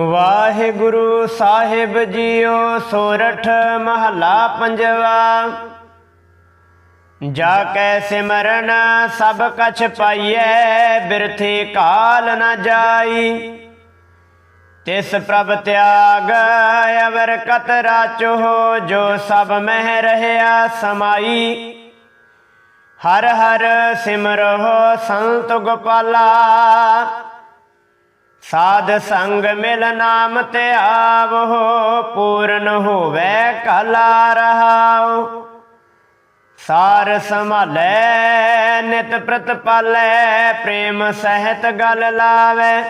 ਵਾਹਿਗੁਰੂ ਸਾਹਿਬ JIO ਸੋਰਠ ਮਹਲਾ ਪੰਜਵਾ। ਜਾ ਕੈ ਸਿਮਰਨ ਸਭ ਕਛ ਪਾਈਐ, ਬਿਰਥੀ ਕਾਲ ਨਾ ਜਾਈ। ਤਿਸ ਪ੍ਰਭ ਤਿਆਗ ਅਵਰ ਕਤ ਰਾਚੋ, ਜੋ ਸਭ ਮਹਿ ਰਹਿਆ ਸਮਾਈ। ਹਰ ਹਰ ਸਿਮਰੋ ਸੰਤ ਗੋਪਾਲਾ। ਸਾਧ ਸੰਗ ਮਿਲ ਨਾਮ ਤੇ ਆਵੋ, ਪੂਰਨ ਹੋਵੇ ਕਲਾ ਰਹਾਉ। ਸਾਰ ਸੰਭਾਲੈ, ਨਿਤ ਪ੍ਰਤਪਾਲੈ, ਪ੍ਰੇਮ ਸਹਿਤ ਗਲ ਲਾਵੇ।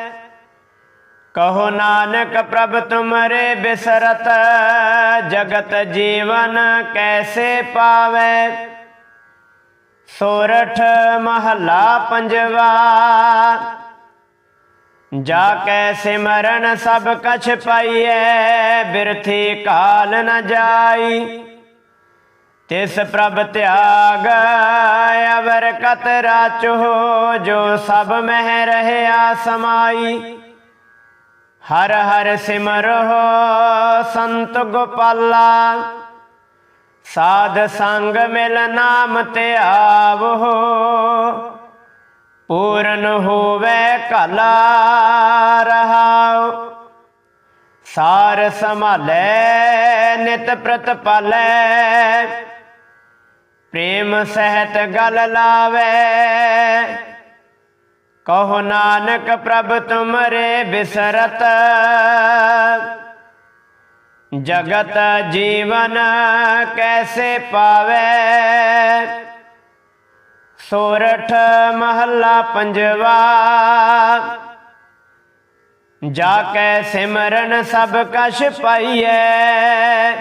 ਕਹੋ ਨਾਨਕ ਪ੍ਰਭ ਤੁਮਰੇ ਬਿਸਰਤ, ਜਗਤ ਜੀਵਨ ਕੈਸੇ ਪਾਵੇ। ਸੋਰਠ ਮਹੱਲਾ ਪੰਜਵਾ ਜਾ ਕੈ ਸਿਮਰਨ ਸਭ ਕਛ ਪਾਈਐ, ਬਿਰਥੀ ਕਾਲ ਨ ਜਾਈ। ਤਿਸ ਪ੍ਰਭ ਤਿਆਗ ਅਵਰ ਕਤ ਰਾਚੋ ਜੋ ਸਭ ਮਹਿ ਰਹਿਆ ਸਮਾਈ। ਹਰ ਹਰ ਸਿਮਰੋ ਸੰਤ ਗੋਪਾਲਾ, ਸਾਧ ਸੰਗ ਮਿਲ ਨਾਮ ਤੇ ਆਵੋ। ਪੂਰਨ ਹੋਵੇ ਕਲਾ ਰਹਾਉ। ਸਾਰ ਸੰਭਾਲੈ, ਨਿਤ ਪ੍ਰਤਪਾਲੈ। ਪ੍ਰੇਮ ਸਹਿਤ ਗਲ ਲਾਵੇ। ਕਹੋ ਨਾਨਕ ਪ੍ਰਭ ਤੁਮਰੇ ਬਿਸਰਤ। ਜਗਤ ਜੀਵਨ ਕੈਸੇ ਪਾਵੇ। ਸੋਰਠ ਮਹੱਲਾ ਪੰਜਵਾ। ਜਾ ਕੈ ਸਿਮਰਨ ਸਭ ਕਛ ਪਾਈਐ।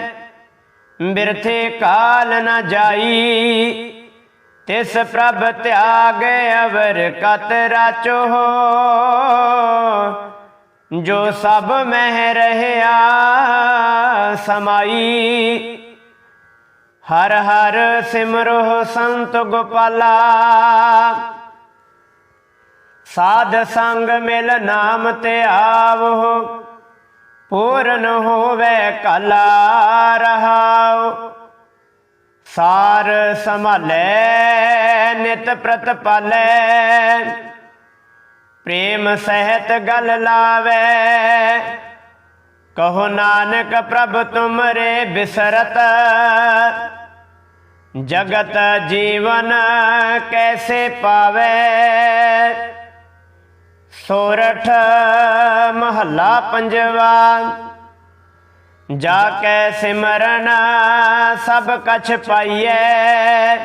ਬਿਰਥੇ ਕਾਲ ਨ ਜਾਈ। ਤਿਸ ਪ੍ਰਭ ਤਿਆਗ ਅਵਰ ਕਤ ਰਾਚੋ। ਜੋ ਸਭ ਮਹਿ ਰਹਿਆ ਸਮਾਈ। ਹਰ ਹਰ ਸਿਮਰੋ ਸੰਤ ਗੋਪਾਲਾ। ਸਾਧ ਸੰਗ ਮਿਲ ਨਾਮ ਤੇ ਆਵੋ, ਪੂਰਨ ਹੋਵੇ ਕਲਾ ਰਹਾਉ ਸਾਰ ਸੰਭਾਲੈ, ਨਿਤ ਪ੍ਰਤਪਾਲੈ। ਪ੍ਰੇਮ ਸਹਿਤ ਗਲ ਲਾਵੇ ਕਹੋ ਨਾਨਕ ਪ੍ਰਭ ਤੁਮਰੇ ਬਿਸਰਤ, ਜਗਤ ਜੀਵਨ ਕੈਸੇ ਪਾਵੇ? ਸੋਰਠ ਮਹੱਲਾ ਪੰਜਵਾ, ਜਾ ਕੇ ਸਿਮਰਨ ਸਭ ਕਛ ਪਾਈਐ।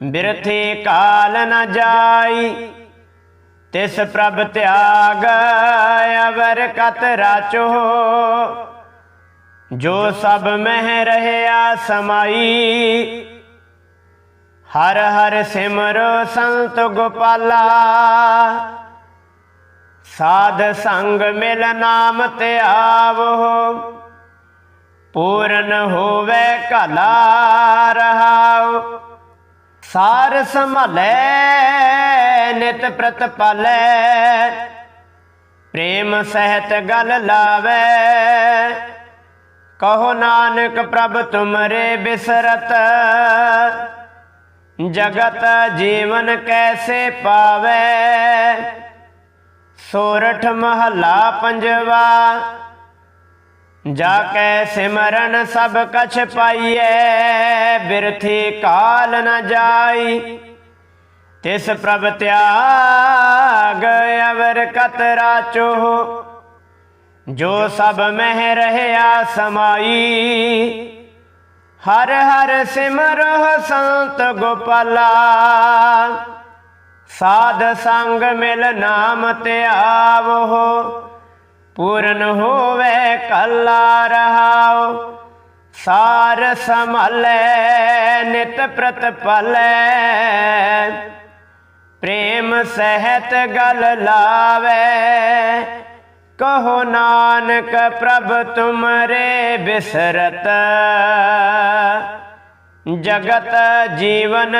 ਬਿਰਥੀ ਕਾਲ ਨ ਜਾਈ ਤਿਸ ਪ੍ਰਭ ਤਿਆਗ ਅਵਰ ਕਤ ਰਾਚੋ, ਜੋ ਸਭ ਮਹਿ ਰਹਿਆ ਸਮਾਈ। ਹਰ ਹਰ ਸਿਮਰੋ ਸੰਤ ਗੋਪਾਲਾ, ਸਾਧ ਸੰਗ ਮਿਲ ਨਾਮ ਤੇ ਪੂਰਨ ਹੋਵੇ ਕਲਾ ਰਹਾਉ ਸਾਰ ਸੰਭਾਲੈ, ਨਿਤ ਪ੍ਰਤ ਪ੍ਰਤਪਾਲੈ ਪ੍ਰੇਮ ਸਹਿਤ ਗਲ ਲਾਵੇ। ਕਹੋ ਨਾਨਕ ਪ੍ਰਭ ਤੁਮਰੇ ਬਿਸਰਤ, ਜਗਤ ਜੀਵਨ ਕੈਸੇ ਪਾਵੇ। ਸੋਰਠ ਮਹੱਲਾ ਪੰਜਵਾ ਜਾ ਕੈ ਸਿਮਰਨ ਸਭ ਕਛ ਪਾਈਐ, ਬਿਰਥੀ ਕਾਲ ਨ ਜਾਈ। ਤਿਸ ਪ੍ਰਭ ਤਿਆਗ ਅਵਰ ਕਤ ਰਾਚੋ ਜੋ ਸਭ ਮਹਿ ਰਹਿਆ ਸਮਾਈ। ਹਰ ਹਰ ਸਿਮਰੋ ਸੰਤ ਗੋਪਾਲਾ, ਸਾਧ ਸੰਗ ਮਿਲ ਨਾਮ ਤੇ ਆਵੋ। ਪੂਰਨ ਹੋਵੇ ਕਲਾ ਰਹਾਉ ਸਾਰ ਸੰਭਾਲੈ, ਨਿਤ ਪ੍ਰਤਪਾਲੈ ਪ੍ਰੇਮ ਸਹਿਤ ਗਲ ਲਾਵੇ। ਕਹੋ ਨਾਨਕ ਪ੍ਰਭ ਤੁਮਰੇ ਬਿਸਰਤ। ਜਗਤ ਜੀਵਨ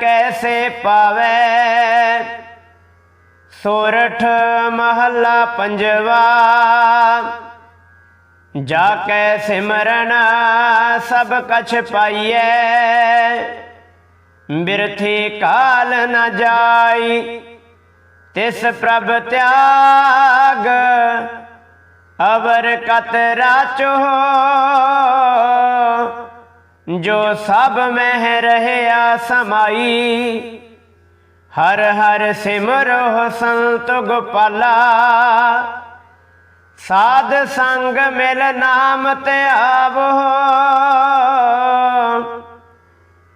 ਕੈਸੇ ਪਾਵੇ। ਸੋਰਠ ਮਹੱਲਾ ਪੰਜਵਾ। ਜਾ ਕੈ ਸਿਮਰਨ ਸਭ ਕਛ ਪਾਈਐ। ਬਿਰਥੀ ਕਾਲ ਨ ਜਾਈ, ਤਿਸ ਪ੍ਰਭ ਤਿਆਗ। ਅਵਰ ਕਤ ਰਾਚੋ, ਜੋ ਸਭ ਮਹਿ ਰਹਿਆ ਸਮਾਈ। ਹਰ ਹਰ ਸਿਮਰੋ ਸੰਤ ਗੋਪਾਲਾ। ਸਾਧ ਸੰਗ ਮਿਲ ਨਾਮ ਤੇ ਆਵੋ।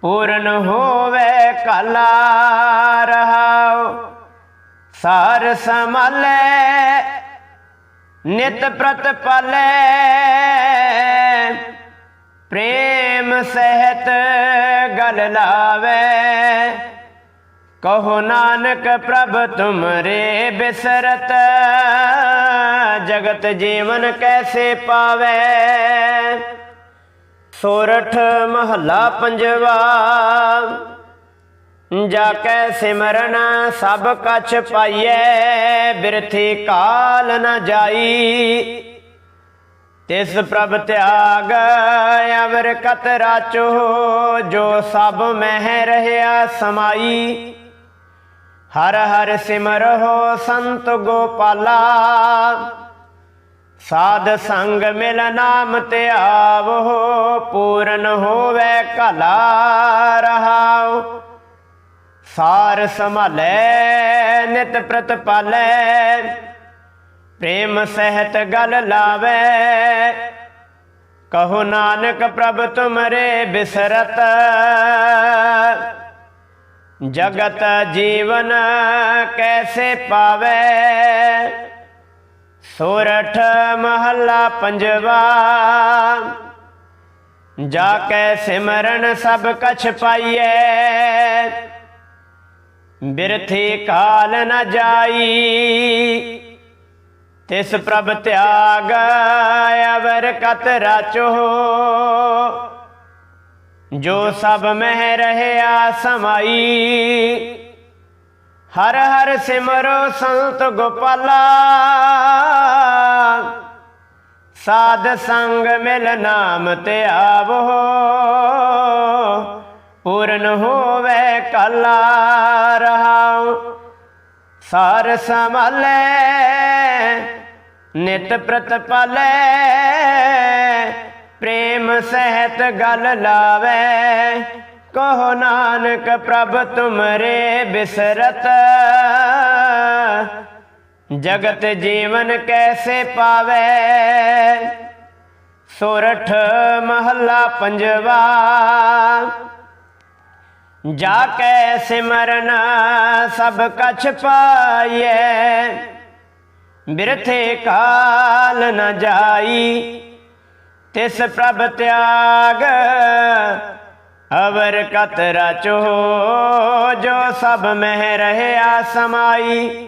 ਪੂਰਨ ਹੋਵੇ ਕਲਾ ਰਹਾਓ ਸਾਰ ਸਮਲੇ ਨਿਤ ਪ੍ਰਤਪਲੇ ਪ੍ਰੇਮ ਸਹਿਤ ਗਲ ਲਾਵੇ। ਕਹੋ ਨਾਨਕ ਪ੍ਰਭ ਤੁਮਰੇ ਬਿਸਰਤ, ਜਗਤ ਜੀਵਨ ਕੈਸੇ ਪਾਵੇ? ਸੋਰਠ ਮਹੱਲਾ ਪੰਜਵਾ ਜਾ ਕੈ ਸਿਮਰਨ ਸਭ ਕਛ ਪਾਈਐ, ਬਿਰਥੀ ਕਾਲ ਨ ਜਾਈ। ਤਿਸ ਪ੍ਰਭ ਤਿਆਗ ਅਵਰ ਕਤ ਰਾਚੋ ਜੋ ਸਭ ਮਹਿ ਰਹਿਆ ਸਮਾਈ। ਹਰ ਹਰ ਸਿਮਰਹੁ ਸੰਤ ਗੋਪਾਲਾ। ਸਾਧ ਸੰਗ ਮਿਲ ਨਾਮ ਤੇ ਆਵੋ, ਪੂਰਨ ਹੋਵੇ ਕਲਾ ਰਹਾਉ। ਸਾਰ ਸੰਭਾਲੇ, ਨਿਤ ਪ੍ਰਤਪਾਲੇ। ਪ੍ਰੇਮ ਸਹਿਤ ਗਲ ਲਾਵੇ। ਕਹੋ ਨਾਨਕ ਪ੍ਰਭ ਤੁਮਰੇ ਬਿਸਰਤ। ਜਗਤ ਜੀਵਨ ਕੈਸੇ ਪਾਵੇ? ਸੋਰਠ ਮਹੱਲਾ ਪੰਜਵਾ, ਜਾ ਕੈ ਸਿਮਰਨ ਸਭ ਕਛ ਪਾਈਐ। ਬਿਰਥੀ ਕਾਲ ਨ ਜਾਈ, ਤਿਸ ਪ੍ਰਭ ਤਿਆਗ ਅਵਰ ਕਤ ਰਾਚੋ ਜੋ ਸਭ ਮਹਿ ਰਹਿਆ ਸਮਾਈ, ਹਰ ਹਰ ਸਿਮਰੋ ਸੰਤ ਗੋਪਾਲਾ। ਸਾਧ ਸੰਗ ਮਿਲ ਨਾਮ ਤੇ ਆਵੋ, ਪੂਰਨ ਹੋਵੇ ਕਲਾ ਰਹਾਉ। ਸਾਰ ਸੰਭਾਲੇ, ਨਿਤ ਪ੍ਰਤਪਾਲੇ ਪ੍ਰੇਮ ਸਹਿਤ ਗਲ ਲਾਵੇ। ਕਹੋ ਨਾਨਕ ਪ੍ਰਭ ਤੁਮਰੇ ਬਿਸਰਤ। ਜਗਤ ਜੀਵਨ ਕੈਸੇ ਪਾਵੇ। ਸੋਰਠ ਮਹੱਲਾ ਪੰਜਵਾ। ਜਾ ਕੇ ਸਿਮਰਨ ਸਭ ਕਛ ਪਾਈਐ। ਬਿਰਥੇ ਕਾਲ ਨ ਜਾਈ। ਤਿਸ ਪ੍ਰਭ ਤਿਆਗ, ਅਵਰ ਕਤ ਰਚੋ ਜੋ ਸਭ ਮਹਿ ਰਹਿਆ ਸਮਾਈ।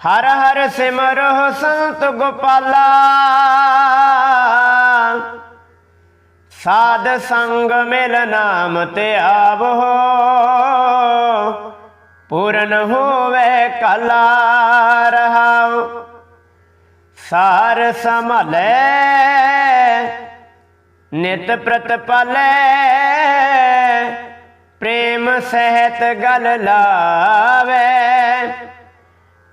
ਹਰ ਹਰ ਸਿਮਰੋ ਸੰਤ ਗੋਪਾਲਾ। ਸਾਧ ਸੰਗ ਮਿਲ ਨਾਮ ਤੇ ਆਵੋ। ਪੂਰਨ ਹੋਵੇ ਕਲਾ ਰਹਾਉ। ਸਾਰ ਸੰਭਲੇ, ਨਿਤ ਪ੍ਰਤਪਲੇ, ਪ੍ਰੇਮ ਸਹਿਤ ਗਲ ਲਾਵੇ।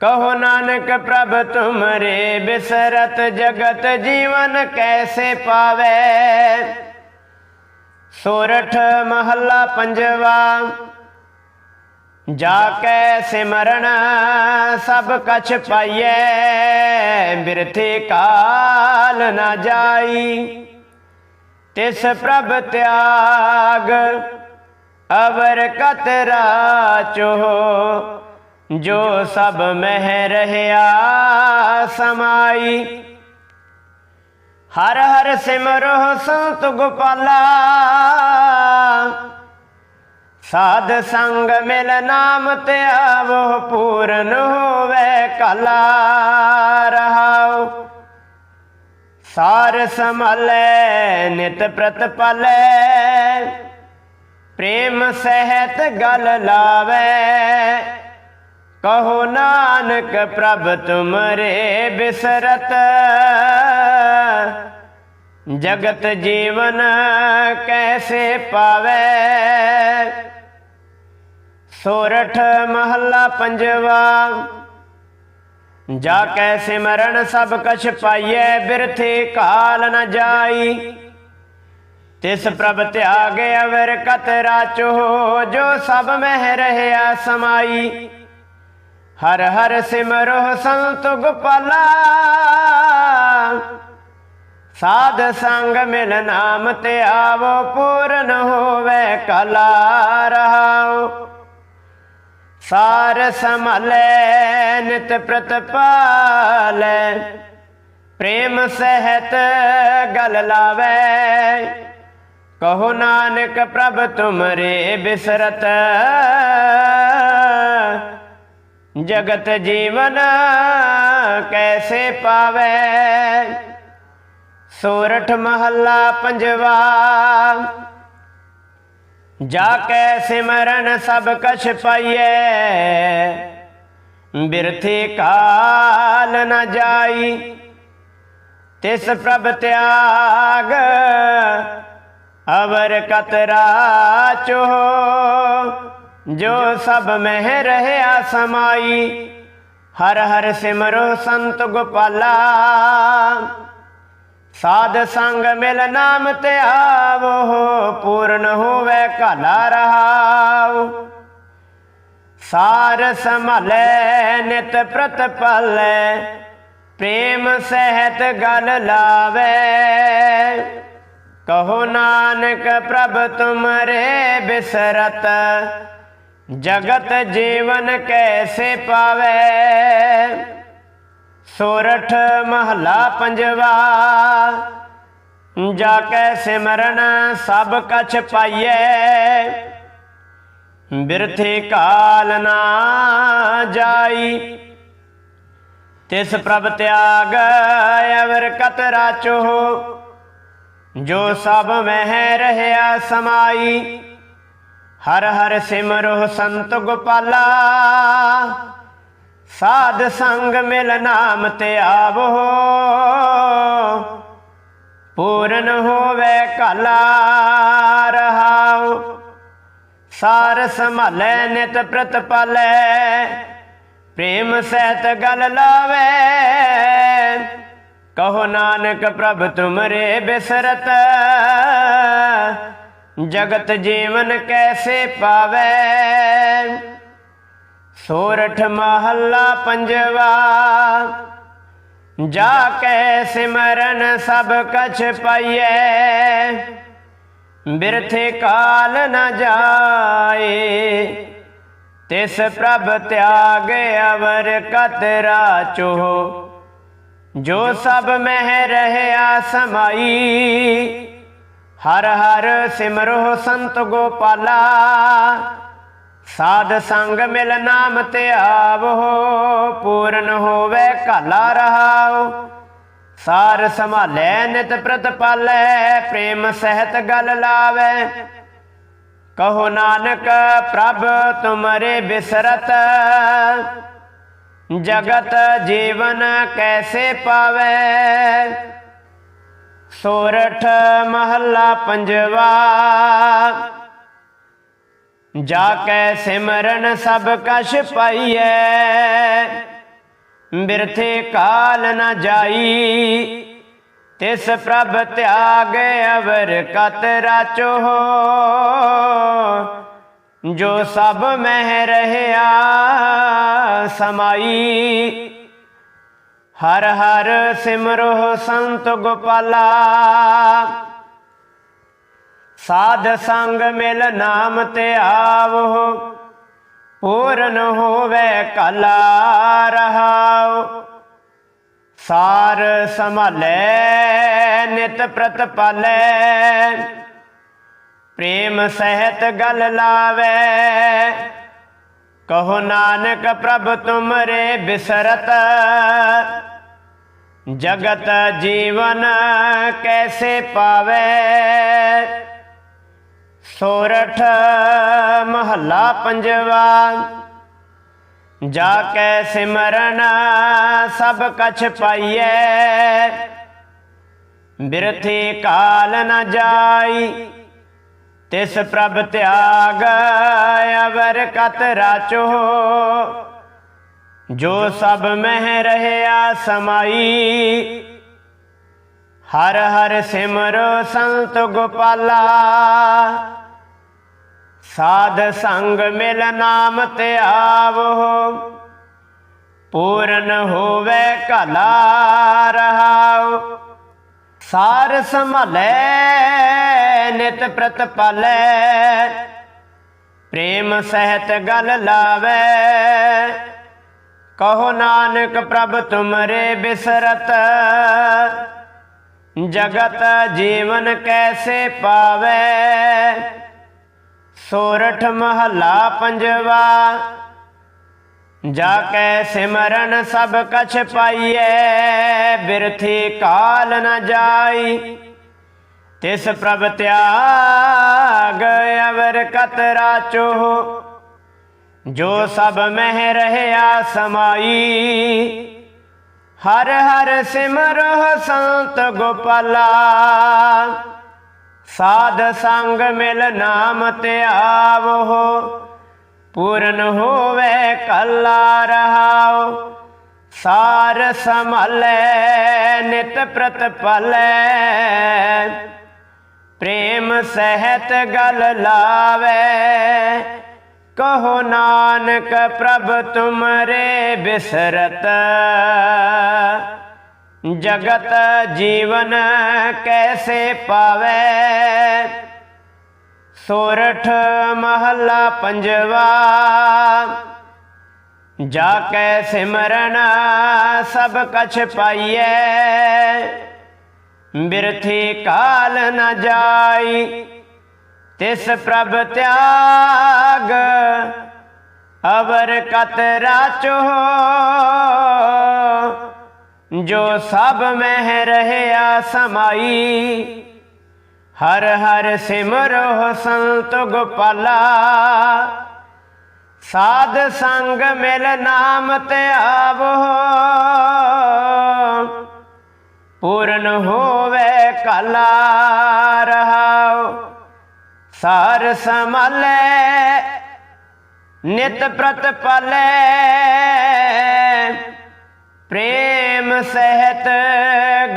ਕਹੋ ਨਾਨਕ ਪ੍ਰਭ, ਤੁਮਰੇ ਬਿਸਰਤ ਜਗਤ ਜੀਵਨ ਕੈਸੇ ਪਾਵੇ? ਸੋਰਠ ਮਹੱਲਾ ਪੰਜਵਾ, ਜਾ ਕੇ ਸਿਮਰਨ ਸਭ ਕਛ ਪਾਈਐ। ਬਿਰਥੇ ਕਾਲ ਨਾ ਜਾਈ। ਤਿਸ ਪ੍ਰਭ ਤਿਆਗ, ਅਵਰ ਕਤ ਰਾਚੋ, ਜੋ ਸਭ ਮਹਿ ਰਹਿਆ ਸਮਾਈ। ਹਰ ਹਰ ਸਿਮਰੋ ਸੰਤ ਗੋਪਾਲਾ ਸਾਧ ਸੰਗ ਮਿਲ ਨਾਮ ਤੇ ਆਵੋ, ਪੂਰਨ ਹੋਵੇ ਕਲਾ ਰਹਾਉ। ਸਾਰ ਸੰਭਲੇ, ਨਿਤ ਪ੍ਰਤ ਪ੍ਰਤਪਲੇ ਪ੍ਰੇਮ ਸਹਿਤ ਗਲ ਲਾਵੇ। ਕਹੋ ਨਾਨਕ, ਪ੍ਰਭ ਤੁਮਰੇ ਬਿਸਰਤ। ਜਗਤ ਜੀਵਨ ਕੈਸੇ ਪਾਵੇ? ਸੋਰਠ ਮਹੱਲਾ ਪੰਜਵਾ। ਜਾ ਕੈ ਸਿਮਰਨ ਸਭ ਕਛ ਪਾਈਐ, ਬਿਰਥੇ ਕਾਲ ਨ ਜਾਈ। ਤਿਸ ਪ੍ਰਭ ਤਿਆਗ ਅਵਰ ਕਤ ਰਾਚੋ, ਜੋ ਸਭ ਮਹਿ ਰਹਿਆ ਸਮਾਈ। ਹਰ ਹਰ ਸਿਮਰੋ ਸੰਤ ਗੋਪਾਲਾ। ਸਾਧ ਸੰਗ ਮਿਲ ਨਾਮ ਤੇ ਆਵੋ, ਪੂਰਨ ਹੋਵੇ ਕਲਾ ਰਹਾਓ ਸਾਰ ਸੰਭਲੇ ਨਿਤ ਪ੍ਰਤਪਾਲੈ ਪ੍ਰੇਮ ਸਹਿਤ ਗਲ ਲਾਵੇ। ਕਹੋ ਨਾਨਕ ਪ੍ਰਭ ਤੁਮਰੇ ਬਿਸਰਤ। ਜਗਤ ਜੀਵਨ ਕੈਸੇ ਪਾਵੇ। ਸੋਰਠ ਮਹੱਲਾ ਪੰਜਵਾ। ਜਾ ਕੈ ਸਿਮਰਨ ਸਭ ਕਛ ਪਾਈਐ ਬਿਰਥੇ ਕਾਲ ਨ ਜਾਈ ਤਿਸ ਪ੍ਰਭ ਤਿਆਗ ਅਵਰ ਕਤਰਾ ਚੋ ਜੋ ਸਭ ਮਹਿ ਰਹਿਆ ਸਮਾਈ ਹਰ ਹਰ ਸਿਮਰੋ ਸੰਤ ਗੋਪਾਲਾ ਸਾਧ ਸੰਗ ਮਿਲ ਨਾਮ ਤੇ ਆਵੋ, ਪੂਰਨ ਹੋਵੇ ਕਾਲਾ ਰਹਾਉ। ਸਾਰ ਸੰਭਲੇ, ਨਿਤ ਪ੍ਰਤ ਪ੍ਰਤਪਲੇ, ਪ੍ਰੇਮ ਸਹਿਤ ਗਲ ਲਾਵੇ। ਕਹੋ ਨਾਨਕ ਪ੍ਰਭ ਤੁਮਰੇ ਬਿਸਰਤ, ਜਗਤ ਜੀਵਨ ਕੈਸੇ ਪਾਵੇ। ਸੋਰਠ ਮਹਲਾ ਪੰਜਵਾ। ਜਾ ਕੈ ਸਿਮਰਨ ਸਭ ਕਛ ਪਾਈਐ। ਬਿਰਥੇ ਕਾਲ ਨਾ ਜਾਈ। ਤਿਸ ਪ੍ਰਭ ਤਿਆਗ ਅਵਰ ਕਤ ਰਾਚੋ ਜੋ ਸਭ ਮਹਿ ਰਹਿਆ ਸਮਾਈ। ਹਰ ਹਰ ਸਿਮਰੋ ਸੰਤ ਗੋਪਾਲਾ। ਸਾਧ ਸੰਗ ਮਿਲ ਨਾਮ ਤੇ ਆਵੋ। ਪੂਰਨ ਹੋਵੇ ਕਲਾ ਰਹਾਉ। ਸਾਰ ਸੰਭਾਲੈ ਨਿਤ ਪ੍ਰਤਪਾਲੇ। ਪ੍ਰੇਮ ਸਹਿਤ ਗਲ ਲਾਵੇ। ਕਹੋ ਨਾਨਕ ਪ੍ਰਭ ਤੁਮਰੇ ਬਿਸਰਤ। ਜਗਤ ਜੀਵਨ ਕੈਸੇ ਪਾਵੇ। ਸੋਰਠ ਮਹੱਲਾ ਪੰਜਵਾ। ਜਾ ਕੇ ਸਿਮਰਨ ਸਭ ਕਛ ਪਾਈਐ। ਬਿਰਥੇ ਕਾਲ ਨ ਜਾਏ। ਤਿਸ ਪ੍ਰਭ ਤਿਆਗ ਅਵਰ ਕਤਰਾ ਚੋ ਜੋ ਸਭ ਮਹਿ ਰਹਿਆ ਸਮਾਈ। ਹਰ ਹਰ ਸਿਮਰੋ ਸੰਤ ਗੋਪਾਲਾ। ਸਾਧ ਸੰਗ ਮਿਲ ਨਾਮ ਤੇ ਆਵੋ, ਪੂਰਨ ਹੋਵੇ ਕਾਲਾ ਰਹਾਉ। ਸਾਰ ਸੰਭਾਲੈ, ਨਿਤ ਪ੍ਰਤਪਾਲੇ ਪ੍ਰੇਮ ਸਹਿਤ ਗਲ ਲਾਵੇ। ਕਹੋ ਨਾਨਕ, ਪ੍ਰਭ ਤੁਮਰੇ ਬਿਸਰਤ। ਜਗਤ ਜੀਵਨ ਕੈਸੇ ਪਾਵੇ। ਸੋਰਠ ਮਹੱਲਾ ਪੰਜਵਾ ਜਾ ਕੈ ਸਿਮਰਨ ਸਭ ਕਛ ਪਾਈਐ। ਬਿਰਥੇ ਕਾਲ ਨ ਜਾਈ। ਤਿਸ ਪ੍ਰਭ ਤਿਆਗ ਅਵਰ ਕਤ ਰਾਚੋ। ਜੋ ਸਭ ਮਹਿ ਰਹਿਆ ਸਮਾਈ। ਹਰ ਹਰ ਸਿਮਰੋ ਸੰਤ ਗੋਪਾਲਾ। ਸਾਧ ਸੰਗ ਮਿਲ ਨਾਮ ਤੇ ਆਵੋ, ਪੂਰਨ ਹੋਵੇ ਕਲਾ ਰਹਾਉ ਸਾਰ ਸੰਭਾਲੇ, ਨਿਤ ਪ੍ਰਤਪਾਲੇ। ਪ੍ਰੇਮ ਸਹਿਤ ਗਲ ਲਾਵੇ। ਕਹੋ ਨਾਨਕ ਪ੍ਰਭ ਤੁਮਰੇ ਬਿਸਰਤ। ਜਗਤ ਜੀਵਨ ਕੈਸੇ ਪਾਵੇ। ਸੋਰਠ ਮਹੱਲਾ ਪੰਜਵਾ। ਜਾ ਕੈ ਸਿਮਰਨ ਸਭ ਕਛ ਪਾਈਐ। ਬਿਰਥੀ ਕਾਲ ਨ ਜਾਈ। ਤਿਸ ਪ੍ਰਭ ਤਿਆਗ ਅਵਰ ਕਤ ਰਾਚੋ। ਜੋ ਸਭ ਮਹਿ ਰਹਿਆ ਸਮਾਈ। ਹਰ ਹਰ ਸਿਮਰੋ ਸੰਤ ਗੋਪਾਲਾ। ਸਾਧ ਸੰਗ ਮਿਲ ਨਾਮ ਤੇ ਆਵੋ। ਪੂਰਨ ਹੋਵੇ ਕਲਾ ਰਹਾਉ। ਸਾਰ ਸੰਭਲੇ, ਨਿਤ ਪ੍ਰਤਪਾਲੈ। ਪ੍ਰੇਮ ਸਹਿਤ ਗਲ ਲਾਵੇ। ਕਹੋ ਨਾਨਕ ਪ੍ਰਭ ਤੁਮਰੇ ਬਿਸਰਤ। ਜਗਤ ਜੀਵਨ ਕੈਸੇ ਪਾਵੇ। ਸੋਰਠ ਮਹਲਾ ਪੰਜਵਾ। ਜਾ ਕੈ ਸਿਮਰਨ ਸਭ ਕਛ ਪਾਈਐ, ਬਿਰਥੀ ਕਾਲ ਨ ਜਾਈ। ਤਿਸ ਪ੍ਰਭ ਤਿਆਗ ਅਵਰ ਕਤ ਰਾਚੋ। ਜੋ ਸਭ ਮਹਿ ਰਹਿਆ ਸਮਾਈ। ਹਰ ਹਰ ਸਿਮਰੋ ਸੰਤ ਗੋਪਾਲਾ। ਸਾਧ ਸੰਗ ਮਿਲ ਨਾਮ ਤੇ ਆਵੋ। ਪੂਰਨ ਹੋਵੇ ਕੱਲਾ ਰਹਾਓ। ਸਾਰ ਸੰਭਲੇ, ਨਿਤ ਪ੍ਰਤਪਲੇ। ਪ੍ਰੇਮ ਸਹਿਤ ਗਲ ਲਾਵੇ। ਕਹੋ ਨਾਨਕ ਪ੍ਰਭ ਤੁਮਰੇ ਬਿਸਰਤ। ਜਗਤ ਜੀਵਨ ਕੈਸੇ ਪਾਵੇ? ਸੋਰਠ ਮਹੱਲਾ ਪੰਜਵਾ ਜਾ ਕੈ ਸਿਮਰਨ ਸਭ ਕਛ ਪਾਈਐ। ਬਿਰਥੀ ਕਾਲ ਨ ਜਾਈ, ਤਿਸ ਪ੍ਰਭ ਤਿਆਗ, ਅਵਰ ਕਤ ਰਾਚੋ ਜੋ ਸਭ ਮਹਿ ਰਹਿਆ ਸਮਾਈ, ਹਰ ਹਰ ਸਿਮਰੋ ਸੰਤ ਗੋਪਾਲਾ। ਸਾਧ ਸੰਗ ਮਿਲ ਨਾਮ ਤੇ ਆਵੋ, ਪੂਰਨ ਹੋਵੇ ਕਲਾ ਰਹਾਉ। ਸਾਰ ਸੰਭਾਲੇ, ਨਿਤ ਪ੍ਰਤਪਾਲੇ। ਪ੍ਰੇਮ ਸਹਿਤ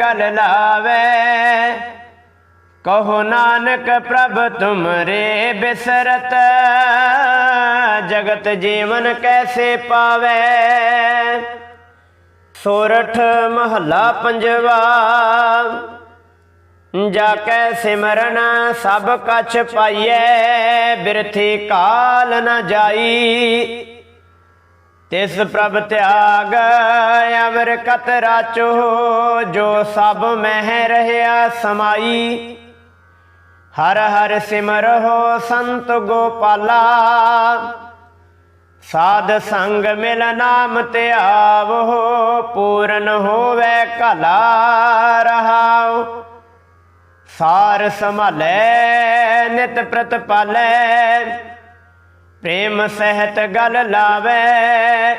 ਗਲ ਲਾਵੇ। ਕਹੋ ਨਾਨਕ ਪ੍ਰਭ ਤੁਮਰੇ ਬਿਸਰਤ, ਜਗਤ ਜੀਵਨ ਕੈਸੇ ਪਾਵੇ। ਸੋਰਠ ਮਹੱਲਾ ਪੰਜਵਾ ਜਾ ਕੈ ਸਿਮਰਨ ਸਭ ਕਛ ਪਾਈਐ, ਬਿਰਥੀ ਕਾਲ ਨ ਜਾਈ। ਤਿਸ ਪ੍ਰਭ ਤਿਆਗ, ਅਵਰ ਕਤ ਰਾਚੋ ਜੋ ਸਭ ਮਹਿ ਰਹਿਆ ਸਮਾਈ। ਹਰ ਹਰ ਸਿਮਰਹੁ ਸੰਤ ਗੋਪਾਲਾ, ਸਾਧ ਸੰਗ ਮਿਲ ਨਾਮ ਤੇ ਪੂਰਨ ਹੋਵੇ ਕਲਾ ਰਹਾਉ। ਸਾਰ ਸੰਭਾਲੇ, ਨਿਤ ਪ੍ਰਤਪਾਲੇ ਪ੍ਰੇਮ ਸਹਿਤ ਗਲ ਲਾਵੇ।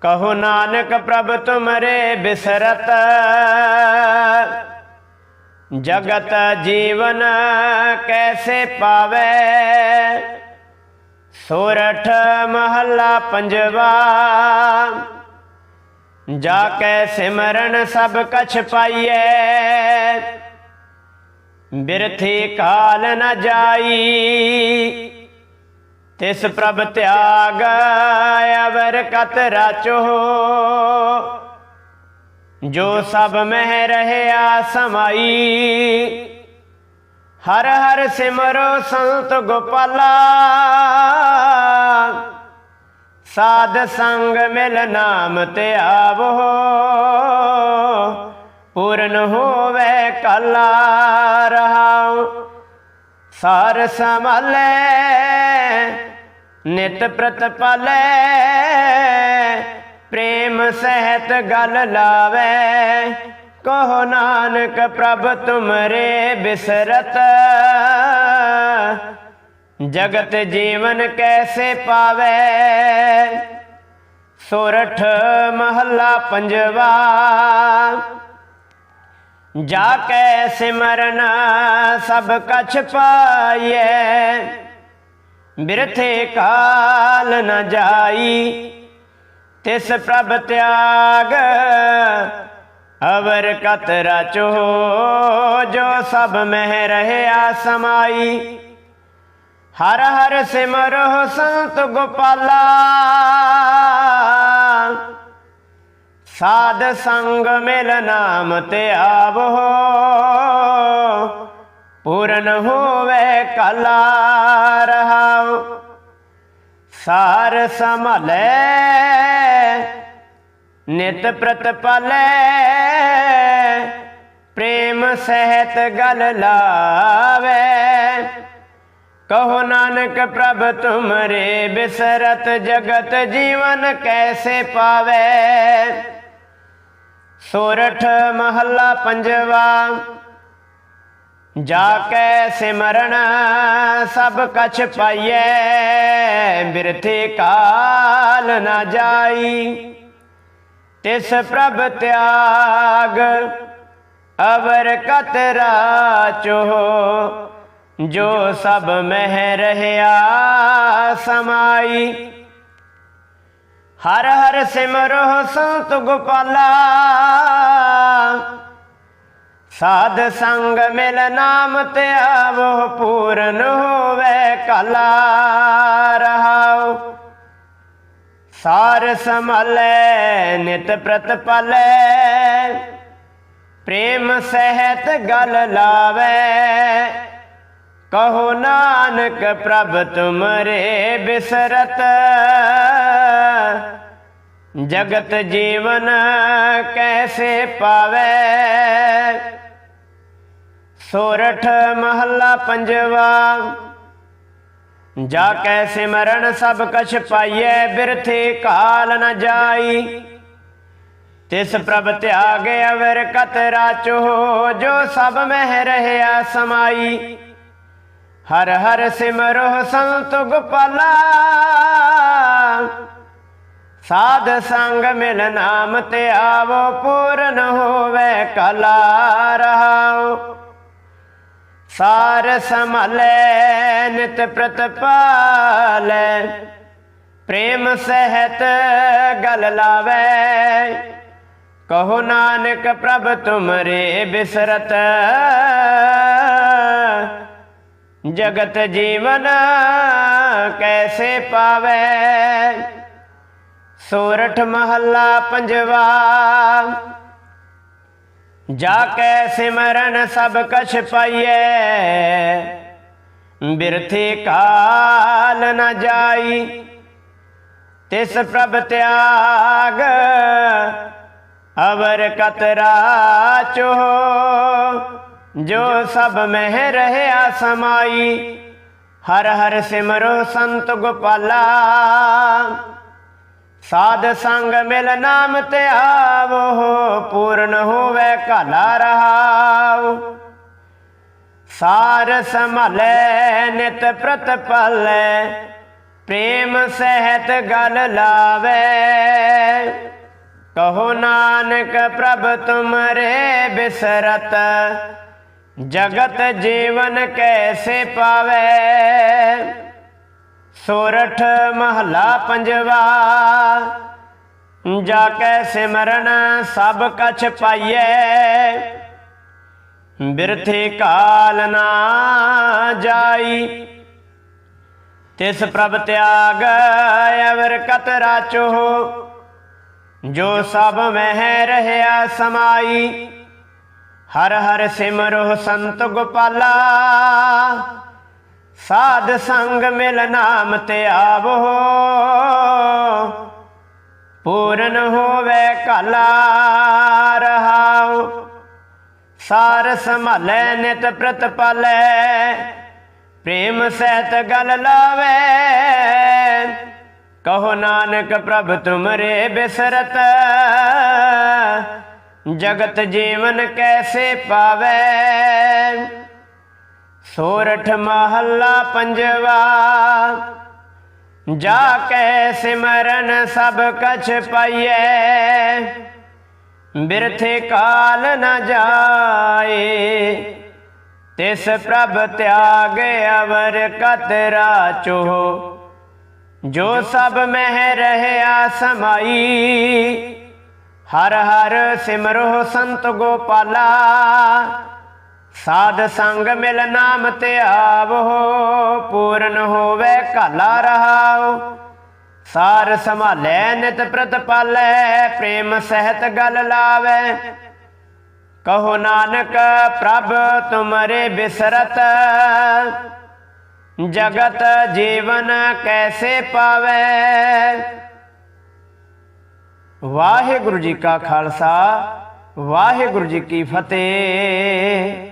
ਕਹੋ ਨਾਨਕ ਪ੍ਰਭ ਤੁਮਰੇ ਬਿਸਰਤ। ਜਗਤ ਜੀਵਨ ਕੈਸੇ ਪਾਵੇ। ਸੋਰਠ ਮਹੱਲਾ ਪੰਜਵਾ। ਜਾ ਕੈ ਸਿਮਰਨ ਸਭ ਕਛ ਪਾਈਐ। ਬਿਰਥੀ ਕਾਲ ਨ ਜਾਈ। ਤਿਸ ਪ੍ਰਭ ਤਿਆਗ ਅਵਰ ਕਤ ਰਾਚੋ ਜੋ ਸਭ ਮਹਿ ਰਹਿਆ ਸਮਾਈ, ਹਰ ਹਰ ਸਿਮਰੋ ਸੰਤ ਗੋਪਾਲਾ। ਸਾਧ ਸੰਗ ਮਿਲ ਨਾਮ ਤੇ ਆਵੋ, ਪੂਰਨ ਹੋਵੇ ਕਲਾ ਰਹਾਉ। ਸਾਰ ਸੰਭਾਲੇ ਨਿਤ ਪ੍ਰਤਪਾਲੇ, ਪ੍ਰੇਮ ਸਹਿਤ ਗਲ ਲਾਵੇ। ਕਹੋ ਨਾਨਕ ਪ੍ਰਭ ਤੁਮਰੇ ਬਿਸਰਤ, ਜਗਤ ਜੀਵਨ ਕੈਸੇ ਪਾਵੇ। ਸੋਰਠ ਮਹੱਲਾ ਪੰਜਵਾ, ਜਾ ਕੈ ਸਿਮਰਨ ਸਭ ਕਛ ਪਾਈਐ। ਬਿਰਥੇ ਕਾਲ ਨ ਜਾਈ, ਤਿਸ ਪ੍ਰਭ ਤਿਆਗ, ਅਵਰ ਕਤ ਰਚੋ ਜੋ ਸਭ ਮਹਿ ਰਹਿਆ ਸਮਾਈ। ਹਰ ਹਰ ਸਿਮਰੋ ਸੰਤ ਗੋਪਾਲਾ, ਸਾਧ ਸੰਗ ਮਿਲ ਨਾਮ ਤੇ ਆਵੋ। ਪੂਰਨ ਹੋਵੇ ਕਲਾ ਰਹਾਉ, ਸਾਰ ਸੰਭਲੇ, ਨਿਤ ਪ੍ਰਤਪਲੇ, ਪ੍ਰੇਮ ਸਹਿਤ ਗਲ ਲਾਵੇ। ਕਹੋ ਨਾਨਕ ਪ੍ਰਭ ਤੁਮਰੇ ਬਿਸਰਤ ਜਗਤ ਜੀਵਨ ਕੈਸੇ ਪਾਵੇ। ਸੋਰਠ ਮਹੱਲਾ ਪੰਜਵਾ ਜਾ ਕੈ ਸਿਮਰਨ ਸਭ ਕਛ ਪਾਈਐ, ਬਿਰਥੇ ਕਾਲ ਨਾ ਜਾਈ। ਤਿਸ ਪ੍ਰਭ ਤਿਆਗ ਅਵਰ ਕਤਰਾ ਚੋ ਜੋ ਸਭ ਮਹਿ ਰਹਿਆ ਸਮਾਈ। ਹਰ ਹਰ ਸਿਮਰੋ ਸੰਤ ਗੋਪਾਲਾ ਸਾਧ ਸੰਗ ਮਿਲ ਨਾਮ ਤੇ ਆਵੋ, ਪੂਰਨ ਹੋਵੇ ਕਲਾ ਰਹਾਉ। ਸਾਰ ਸੰਭਲੇ, ਨਿਤ ਪ੍ਰਤ ਪਲੈ। ਪ੍ਰੇਮ ਸਹਿਤ ਗਲ ਲਾਵੇ। ਕਹੋ ਨਾਨਕ, ਪ੍ਰਭ ਤੁਮਰੇ ਬਿਸਰਤ। ਜਗਤ ਜੀਵਨ ਕੈਸੇ ਪਾਵੇ? ਸੋਰਠ ਮਹੱਲਾ ਪੰਜਵਾ। ਜਾ ਕੈ ਸਿਮਰਨ ਸਭ ਕਛ ਪਾਈਐ, ਬਿਰਥੇ ਕਾਲ ਨ ਜਾਈ। ਤਿਸ ਪ੍ਰਭ ਤਿਆਗ ਅਵਰ ਕਤ ਰਾਚੋ, ਜੋ ਸਭ ਮਹਿ ਰਹਿਆ ਸਮਾਈ। ਹਰ ਹਰ ਸਿਮਰੋ ਸੰਤ ਗੋਪਾਲਾ। ਸਾਧ ਸੰਗ ਮਿਲ ਨਾਮ ਤੇ ਆਵੋ, ਪੂਰਨ ਹੋਵੇ ਕਲਾ ਰਹਾਉ। ਸਾਰ ਸੰਭਲੇ ਨਿਤ ਪ੍ਰਤਪਾਲੈ, ਪ੍ਰੇਮ ਸਹਿਤ ਗਲ ਲਾਵੇ। ਕਹੋ ਨਾਨਕ ਪ੍ਰਭ ਤੁਮਰੇ ਬਿਸਰਤ, ਜਗਤ ਜੀਵਨ ਕੈਸੇ ਪਾਵੇ। ਸੋਰਠ ਮਹੱਲਾ ਪੰਜਵਾ ਜਾ ਕੈ ਸਿਮਰਨ ਸਭ ਕਛ ਪਾਈਐ ਬਿਰਥੇ ਕਾਲ ਨ ਜਾਈ ਤਿਸ ਪ੍ਰਭ ਤਿਆਗ ਅਵਰ ਕਤਰਾ ਚੋ ਜੋ ਸਭ ਮਹਿ ਰਹਿਆ ਸਮਾਈ ਹਰ ਹਰ ਸਿਮਰੋ ਸੰਤ ਗੋਪਾਲਾ ਸਾਧ ਸੰਗ ਮਿਲ ਨਾਮ ਤੇ ਆਵੋ, ਪੂਰਨ ਹੋਵੇ ਕਾਲਾ ਰਹਾਉ। ਸਾਰ ਸੰਭਲੇ, ਨਿਤ ਪ੍ਰਤ ਪ੍ਰਤਪਲੇ ਪ੍ਰੇਮ ਸਹਿਤ ਗਲ ਲਾਵੇ। ਕਹੋ ਨਾਨਕ ਪ੍ਰਭ ਤੁਮਰੇ ਬਿਸਰਤ, ਜਗਤ ਜੀਵਨ ਕੈਸੇ ਪਾਵੇ। ਸੋਰਠ ਮਹਲਾ ਪੰਜਵਾ। ਜਾ ਕੈ ਸਿਮਰਨ ਸਭ ਕਛ ਪਾਈਐ। ਬਿਰਥੇ ਕਾਲ ਨਾ ਜਾਈ। ਤਿਸ ਪ੍ਰਭ ਤਿਆਗ ਅਵਰ ਕਤ ਰਾਚੋ। ਜੋ ਸਭ ਮਹਿ ਰਹਿਆ ਸਮਾਈ। ਹਰ ਹਰ ਸਿਮਰੋ ਸੰਤ ਗੋਪਾਲਾ। ਸਾਧ ਸੰਗ ਮਿਲ ਨਾਮ ਤੇ ਆਵੋ। ਪੂਰਨ ਹੋਵੇ ਕਲਾ ਰਹਾਉ। ਸਾਰ ਸੰਭਾਲੈ ਨਿਤ ਪ੍ਰਤ ਪ੍ਰਤਪਾਲੇ। ਪ੍ਰੇਮ ਸਹਿਤ ਗਲ ਲਾਵੇ। ਕਹੋ ਨਾਨਕ ਪ੍ਰਭ ਤੁਮਰੇ ਬਿਸਰਤ। ਜਗਤ ਜੀਵਨ ਕੈਸੇ ਪਾਵੇ। ਸੋਰਠ ਮਹੱਲਾ ਪੰਜਵਾ। ਜਾ ਕੇ ਸਿਮਰਨ ਸਭ ਕਛ ਪਾਈਐ। ਬਿਰਥੇ ਕਾਲ ਨ ਜਾਏ। ਤਿਸ ਪ੍ਰਭ ਤਿਆਗ ਅਵਰ ਕਤ ਰਾਚੋ। ਜੋ ਸਭ ਮਹਿ ਰਹਿਆ ਸਮਾਈ। ਹਰ ਹਰ ਸਿਮਰੋ ਸੰਤ ਗੋਪਾਲਾ। ਸਾਧ ਸੰਗ ਮਿਲ ਨਾਮ ਤੇ ਆਵੋ, ਪੂਰਨ ਹੋਵੇ ਕਾਲਾ ਰਹਾਓ ਸਾਰ ਸੰਭਾਲੈ ਨਿਤ ਪ੍ਰਤਪਾਲੈ ਪ੍ਰੇਮ ਸਹਿਤ ਗਲ ਲਾਵੇ। ਕਹੋ ਨਾਨਕ, ਪ੍ਰਭ ਤੁਮਰੇ ਬਿਸਰਤ। ਜਗਤ ਜੀਵਨ ਕੈਸੇ ਪਾਵੇ। ਵਾਹਿਗੁਰੂ ਜੀ ਕਾ ਖਾਲਸਾ, ਵਾਹਿਗੁਰੂ ਜੀ ਕੀ ਫਤਿਹ।